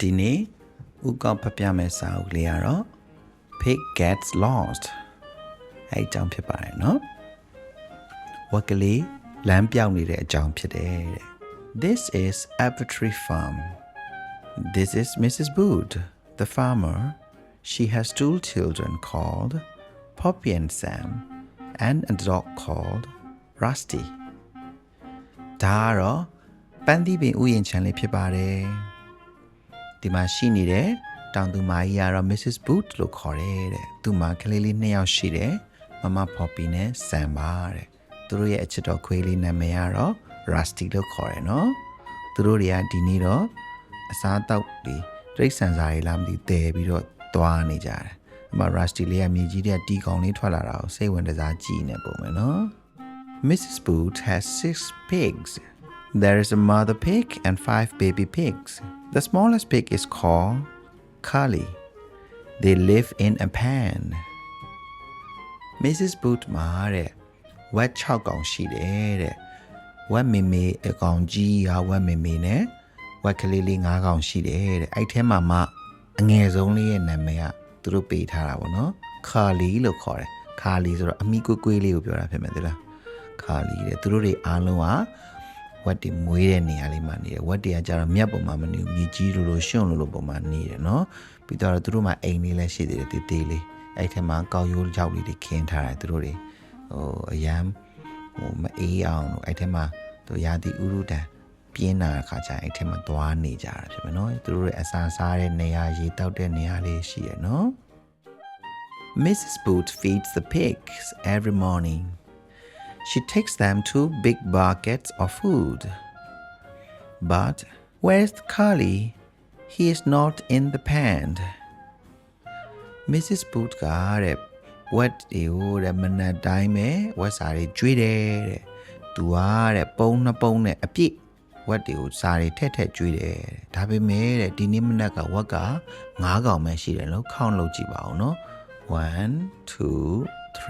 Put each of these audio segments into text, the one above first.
ဒီနေ့ဥကောက်ဖတ်ပြမယ့်စာအုပ်လေးကတော့ Pig Gets Lost အဲ့အကြောင်းဖြစ်ပါတယ်နော်ဝက်ကလေးလမ်းပြောင်းနေတဲ့အကြောင်းဖြစ်တယ်တဲ့ This is Apertree Farm This is Mrs. Boot the farmer she has two children called Poppy and Sam and a dog called Rusty ဒါကတော့ပန်းသီးပင်ဥယျာဉ်ခြံလေးဖြစ်ပါတယ် ဒီမှာရှိနေတဲ့တောင်သူမကြီးကတော့ Mrs. Boot လို့ခေါ်တယ်တဲ့သူ့မှာကလေးလေးနှစ်ယောက်ရှိတယ်မမ Poppy နဲ့ Sam ပါတဲ့သူတို့ရဲ့အချစ်တော်ခွေးလေးနာမည်ကတော့ Rusty လို့ခေါ်တယ်နော်သူတို့တွေကဒီနေ့တော့အစားအသောက်တွေတိရစ္ဆာန်စာတွေလားမသိတည်ပြီးတော့သွားနေကြတယ်အမ Rusty လေးကမြေကြီးတဲ့တီကောင်လေးထွက်လာတာကိုစိတ်ဝင်စားကြည့်နေပုံပဲနော် Mrs. Boot has six pigs. There is a mother pig and five baby pigs. The smallest pig is called Carly. They live in a pan. Mrs. Boot မှာတဲ့ဝက်6ကောင်ရှိတယ်တဲ့ဝက်မေမေအကောင်ကြီးဟာဝက်မေမေနဲ့ဝက်ကလေးလေး9ကောင်ရှိတယ်တဲ့အဲ့ထဲမှာမှအငယ်ဆုံးလေးရဲ့နာမည်ကသူတို့ပေးထားတာပေါ့နော်ခါလီလို့ခေါ်တယ်ခါလီဆိုတော့အမိကွေးကွေးလေးကိုပြောတာဖြစ်မယ်သလားခါလီတဲ့သူတို့တွေအားလုံးက ဝက်တွေမွေးတဲ့နေရာလေးမှာနေတယ်ဝက်တွေကကြတော့မြက်ပေါ်မှာမနေဘူးမြေကြီးလိုလိုရှွန့်လိုလိုပေါ်မှာနေတယ်နော်ပြီးတော့သူတို့မှာအိမ်လေးလည်းရှိသေးတယ်တေးသေးလေးအဲ့ထဲမှာကောက်ရိုးကြောက်လေးတွေခင်းထားတယ်သူတို့တွေဟိုအရန်ဟိုမအေးအောင်လို့အဲ့ထဲမှာသူရာသီဥရုတံပြင်းလာတဲ့ခါကျရင်အဲ့ထဲမှာသွားနေကြတာဖြစ်မယ်နော်သူတို့ရဲ့အစာစားတဲ့နေရာရေတောက်တဲ့နေရာလေးရှိရနော် Mrs. Boot feeds the pigs every morning. She takes them to big buckets of food. But where's Carly? He is not in the pan. Mrs. Boot ကတဲ့ဝက်တွေကိုတဲ့မနက်တိုင်းပဲဝက်စာတွေကျွေးတယ်တဲ့။ तू ကတဲ့ပုံနှစ်ပုံနဲ့အပြည့်ဝက်တွေကိုစာတွေထက်ထက်ကျွေးတယ်တဲ့။ဒါပေမဲ့တဲ့ဒီနေ့မနက်ကဝက်က9កောင်ပဲရှိတယ်လို့ count လုပ်ကြည့်ပါဦးနော်။1 2 3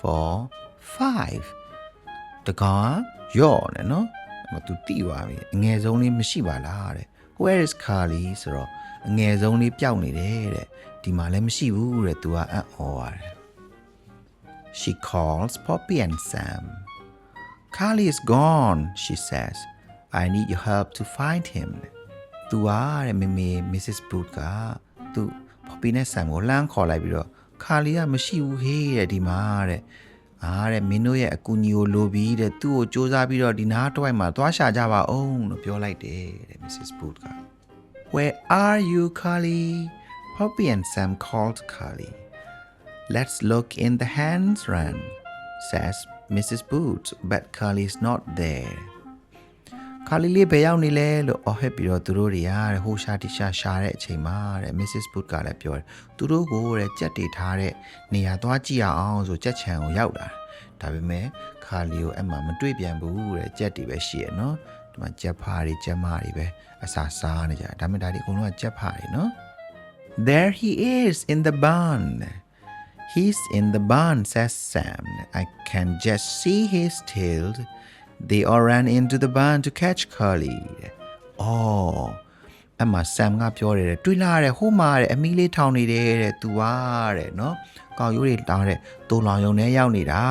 4 5တကောင်ကယော့နေနော်မသူတိသွားပြီအငယ်ဆုံးလေးမရှိပါလားတဲ့ Where is Carly ဆိုတော့အငယ်ဆုံးလေးပျောက်နေတယ်တဲ့ဒီမှာလည်းမရှိဘူးတဲ့သူကအံ့ဩရတယ် She calls Poppy and Sam Carly is gone she says I need your help to find him သူကတဲ့မေမေ Mrs. Boot ကသူ Poppy နဲ့ Sam ကိုလှမ်းခေါ်လိုက်ပြီးတော့ခါလီကမရှိဘူးဟေးတဲ့ဒီမှာတဲ့ အားတဲ့မင်းတို့ရဲ့အကူအညီကိုလိုပြီးတဲ့သူ့ကိုစူးစမ်းပြီးတော့ဒီနားတစ်ဝိုက်မှာသွားရှာကြပါအောင်လို့ပြောလိုက်တယ်တဲ့ Mrs. Boot က Where are you Carly Poppy and Sam called Carly Let's look in the hands run says Mrs. Boot but Carly is not there ခါလီလေးဘယ်ရောက်နေလဲလို့အော်ဟစ်ပြီးတော့သူတို့တွေကတဲ့ဟိုရှာတီရှာရှာတဲ့အချိန်မှာတဲ့ Mrs. Boot ကလည်းပြောတယ်သူတို့ကိုတဲ့ကြက်တွေထားတဲ့နေရာသွားကြည့်ရအောင်ဆိုကြက်ချံကိုရောက်လာဒါပေမဲ့ခါလီကိုအဲ့မှာမတွေ့ပြန်ဘူးတဲ့ကြက်တွေပဲရှိရနော်ဒီမှာကြက်ဖားတွေကြက်မတွေပဲအစာစားနေကြဒါပေမဲ့ဒါဒီအကုန်လုံးကကြက်ဖားတွေနော် There he is in the barn He's in the barn says Sam I can just see his tail They all ran into the barn to catch Carly. Oh အမဆမ်ကပြောတယ်တွေ့လာတယ်ဟိုမှာတဲ့အမီလေးထောင်နေတယ်တဲ့သူကတဲ့နော်ကောက်ရိုးတွေတောင်းတဲ့တူလောင်ယုံထဲရောက်နေတာ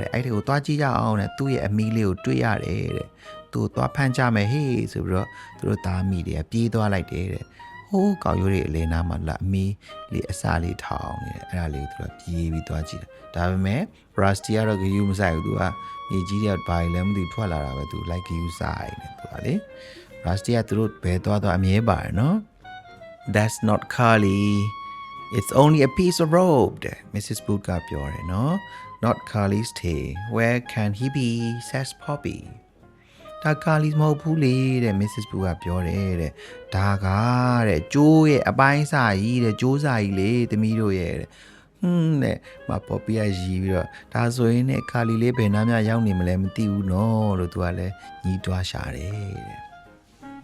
တဲ့အဲ့ဒီကိုသွားကြည့်ကြအောင်တဲ့သူ့ရဲ့အမီလေးကိုတွေ့ရတယ်တဲ့သူသွားဖမ်းကြမယ်ဟေးဆိုပြီးတော့သူတို့သားမိတွေကပြေးသွားလိုက်တယ်တဲ့ ဟိုးကောက်ရိုးတွေအလဲနားမှာလာအမီလေးအစာလေးထောင်နေတယ်အဲ့ဒါလေးကိုသူကပြေးပြီးသွားကြည့်တယ်ဒါပေမဲ့ Rusty ကတော့ဂယူမဆိုင်ဘူးသူကမြေကြီးတွေကဘာလဲမသိထွက်လာတာပဲသူလိုက်ဂယူဆိုင်နေသူကလေ Rusty ကသူတို့ဘယ်သွားသွားအမြဲပါတယ်နော် That's not Carly It's only a piece of rope တဲ့ Mrs. Boot ကပြောတယ်နော် Not Carly's tail Where can he be says Poppy ဒါကာလီမဟုတ်ဘူးလေတဲ့ Mrs. Boo ကပြောတယ်တဲ့ဒါကတဲ့ကျိုးရဲ့အပိုင်းစာကြီးတဲ့ကျိုးစာကြီးလေသမီးတို့ရဲ့တဲ့ဟွန်းတဲ့မပေါ်ပြရရီပြီးတော့ဒါဆိုရင်နဲ့ကာလီလေးဘယ်နှမ်းများရောက်နေမလဲမသိဘူးနော်လို့သူကလည်းညီးတွားရှာတယ်တဲ့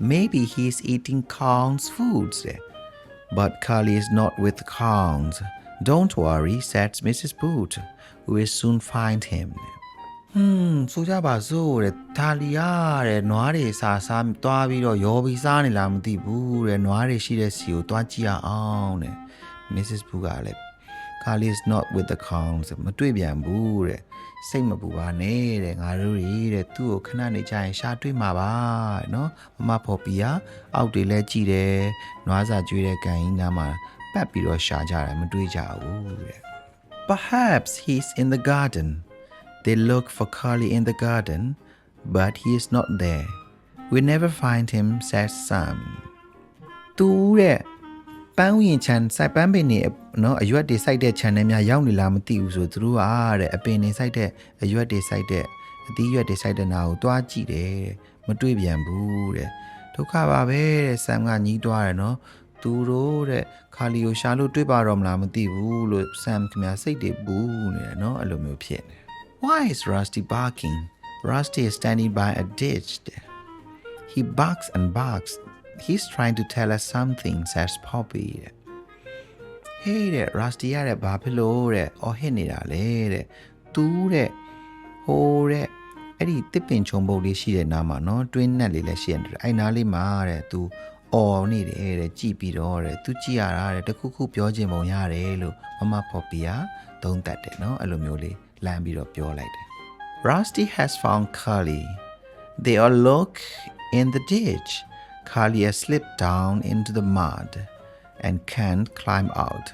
Maybe he's eating Kong's foods there. But Carly is not with Kongs. Don't worry, says Mrs. Boot. We will soon find him. ဟွန်းဆိုကြပါစို့တဲ့ဒါလီယာတဲ့နွားတွေစာစားသွားပြီးတော့ရောပြီးစားနေလားမသိဘူးတဲ့နွားတွေရှိတဲ့စီကိုသွားကြည့်ရအောင်တဲ့ Mrs. Boo ကလည်း Carly is not with the clowns မတွေ့ပြန်ဘူးတဲ့စိတ်မပူပါနဲ့တဲ့ငါတို့တွေတဲ့သူ့ကိုခဏနေကြရင်ရှာတွေ့မှာပါတဲ့နော်မမဖော်ပီယာအောက်တွေလဲကြည့်တယ်နွားစာကျွေးတဲ့ကန်ကြီးနားမှာပတ်ပြီးတော့ရှာကြတယ်မတွေ့ကြဘူးတဲ့ Perhaps he's in the garden They look for Carly in the garden but he is not there We never find him said Sam သူတဲ့ပန်းဝင်ချန်စိုက်ပန်းပင်နေနော်အရွက်တွေစိုက်တဲ့ channel များရောက်နေလားမသိဘူးဆိုသူတို့ကတဲ့အပင်တွေစိုက်တဲ့အရွက်တွေစိုက်တဲ့အသီးရွက်တွေစိုက်တဲ့နာကိုတွားကြည့်တယ်တဲ့မတွေ့ပြန်ဘူးတဲ့ဒုက္ခပါပဲတဲ့ဆမ်ကညီးတွားတယ်နော်သူတို့တဲ့ခါလီကိုရှာလို့တွေ့ပါတော့မလားမသိဘူးလို့ဆမ်ခင်ဗျာစိတ်တွေဘူးနေတယ်နော်အဲ့လိုမျိုးဖြစ်နေ Why is Rusty barking Rusty is standing by a ditch He barks and barks He's trying to tell us something says Poppy တဲ့ Hey တဲ့ Rusty ရတဲ့ဘာဖြစ်လို့တဲ့အော်ဟစ်နေတာလေတဲ့သူတဲ့ဟိုတဲ့အဲ့ဒီတစ်ပင်ချုံပုတ်လေးရှိတဲ့နားမှာနော်တွင်းနက်လေးလည်းရှိရတယ်အဲ့နားလေးမှာတဲ့သူအော်နေတယ်တဲ့ကြည်ပြီးတော့တဲ့သူကြည်ရတာတဲ့တခုခုပြောချင်ပုံရတယ်လို့မမ Poppy ကသုံးသပ်တယ်နော်အဲ့လိုမျိုးလေး လမ်းပြီးတော့ပြောလိုက်တယ် Rusty has found Carly They all look in the ditch. Carly has slipped down into the mud and can't climb out.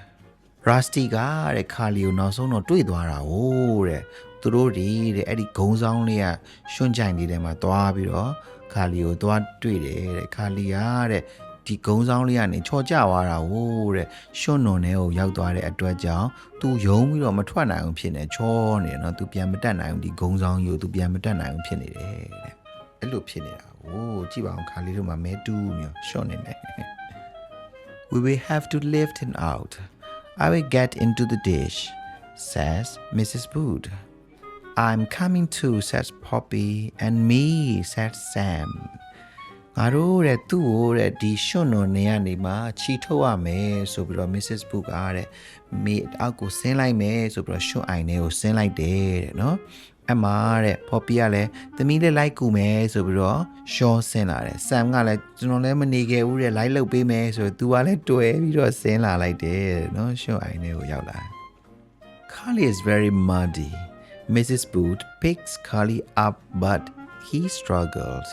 Rusty ကတဲ့ Carly ကိုနောက်ဆုံးတော့တွေ့သွားတာ哦တဲ့သူတို့ဒီတဲ့အဲ့ဒီဂုံဆောင်လေးကရွှွန့်ကြိုင်လေးထဲမှာသွားပြီးတော့ Carly ကိုသွားတွေ့တယ်တဲ့ Carly ကတဲ့ ဒီဂုံဆောင်လေးကနေချော်ကျသွားတာ哦တဲ့ရွှွန့်နွန်ထဲကိုရောက်သွားတဲ့အတွက်ကြောင့်သူယုံပြီးတော့မထွက်နိုင်အောင်ဖြစ်နေချောနေတယ်နော်သူပြန်မတက်နိုင်ဘူးဒီဂုံဆောင်ကြီးကိုသူပြန်မတက်နိုင်အောင်ဖြစ်နေတယ်တဲ့အဲ့လိုဖြစ်နေတာโอ้ကြည့်ပါအောင်ခါလေးတို့မှာမဲတူးနေရှော့နေတယ် We will have to lift him out. I will get into the dish, says Mrs. Wood. I'm coming too, says Poppy, and me, says Sam. ငါတို့တဲ့သူ့ကိုတဲ့ဒီရှွန့်နွန်နေရနေမှာချီထုတ်ရမယ်ဆိုပြီးတော့ Mrs. Book ကတဲ့မိအောက်ကိုဆင်းလိုက်မယ်ဆိုပြီးတော့ရှွန့်အိုင်ထဲကိုဆင်းလိုက်တယ်တဲ့နော်အမတဲ့ Poppy ကလည်းသမီးလေးလိုက်ကူမယ်ဆိုပြီးတော့ရှောဆင်းလာတယ် Sam ကလည်းကျွန်တော်လည်းမနေခဲ့ဘူးတဲ့လိုက်လုပ်ပေးမယ်ဆိုတော့ तू ကလည်းတွဲပြီးတော့ဆင်းလာလိုက်တယ်တဲ့နော်ရှွန့်အိုင်ထဲကိုရောက်လာတယ် Carly is very muddy. Mrs. Boot picks Carly up, but he struggles.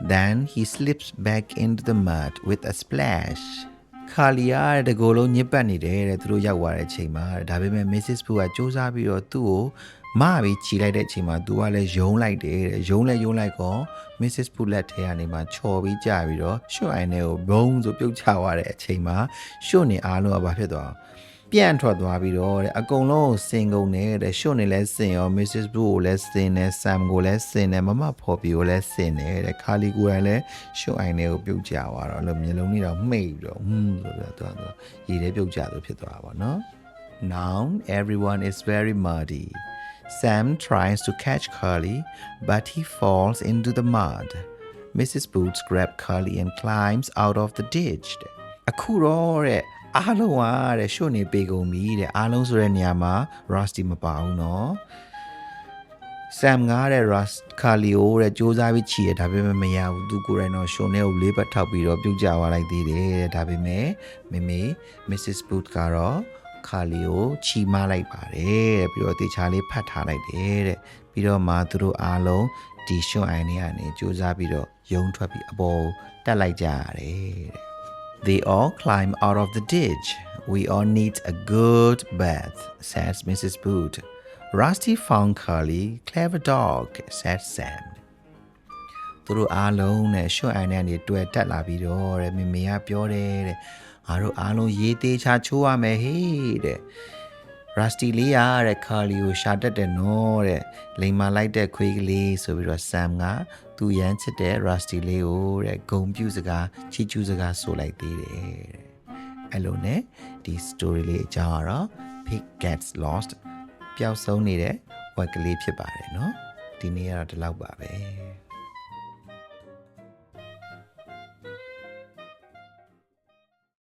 Then he slips back into the mud with a splash. Carly ရတဲ့တကိုယ်လုံးညစ်ပတ်နေတယ်တဲ့သူတို့ရောက်သွားတဲ့အချိန်မှာဒါပေမဲ့ Mrs. Boot ကစူးစမ်းပြီးတော့သူ့ကိုမပြီးခြိလိုက်တဲ့အချိန်မှာသူကလည်းယုံလိုက်တယ်တဲ့ယုံလဲယုံလိုက်ကော Mrs. Boot လက်ထဲကနေမှချော်ပြီးကြာပြီးတော့ရွှွအိုင်ထဲကိုဘုံဆိုပြုတ်ချသွားတဲ့အချိန်မှာရွှွနေအားလုံးကဘာဖြစ်သွားအောင် ပြန့်ထွက်သွားပြီးတော့တဲ့အကုန်လုံးကိုစင်ကုန်နေတဲ့ရှုပ်နေလဲစင်ရော Mrs. Blue ကိုလည်းစင်တယ် Sam ကိုလည်းစင်တယ်မမဖော်ပီကိုလည်းစင်တယ်တဲ့ခါလီကိုယ်လည်းရှုပ်အိုင်တွေကိုပြုတ်ကြသွားတော့လို့မျိုးလုံးလေးတော့မှိတ်ပြီးတော့ဟွန်းဆိုပြီးတော့သူကရေထဲပြုတ်ကြလို့ဖြစ်သွားတာပေါ့နော် Now everyone is very muddy Sam tries to catch Curly but he falls into the mud Mrs. Boots grabs Curly and climbs out of the ditch အခုတော့တဲ့ အားလုံးကတဲ့ရှုပ်နေပေကုန်ပြီတဲ့အားလုံးဆိုတဲ့နေရာမှာ Rusty မပါဘူးเนาะ Sam ကတဲ့ Rust Carlio တဲ့စူးစမ်းပြီးချီရဒါပေမဲ့မရဘူးသူကိုယ်တိုင်တော့ရှုံနဲ့ကိုလေးပတ်ထောက်ပြီးတော့ပြုတ်ကြသွားလိုက်သေးတယ်တဲ့ဒါပေမဲ့မေမေ Mrs. Boot ကတော့ Carlio ချီမလိုက်ပါတယ်တဲ့ပြီးတော့တေချာလေးဖတ်ထားလိုက်တယ်တဲ့ပြီးတော့မှသူတို့အားလုံးဒီရှွန့်အိုင်တွေကနေစူးစမ်းပြီးတော့ယုံထွက်ပြီးအပေါ်တက်လိုက်ကြရတယ်တဲ့ They all climb out of the ditch. We all need a good bath, says Mrs. Boot. Rusty found Curly, clever dog, said Sam. သူတို့အားလုံးနဲ့ရှွတ်အိုင်နဲ့နေတွေ့တက်လာပြီးတော့တဲ့မေမေကပြောတယ်တဲ့ငါတို့အားလုံးရေးသေးချချိုးရမယ်ဟေးတဲ့ Rusty လေးရတဲ့ခါလီကိုရှာတက်တယ်နော်တဲ့လိန်မာလိုက်တဲ့ခွေးကလေးဆိုပြီးတော့ Sam က သူရမ်းချစ်တဲ့ Rusty လေးကိုတဲ့ဂုံပြူစကားချီကျူးစကားဆိုလိုက်သေးတယ်တဲ့အဲ့လိုနဲ့ဒီ story လေးအကြောင်းကတော့ Pig Gets Lost ပျောက်ဆုံးနေတဲ့ဝက်ကလေးဖြစ်ပါတယ်နော်ဒီနေ့ကတော့ဒီလောက်ပါပဲ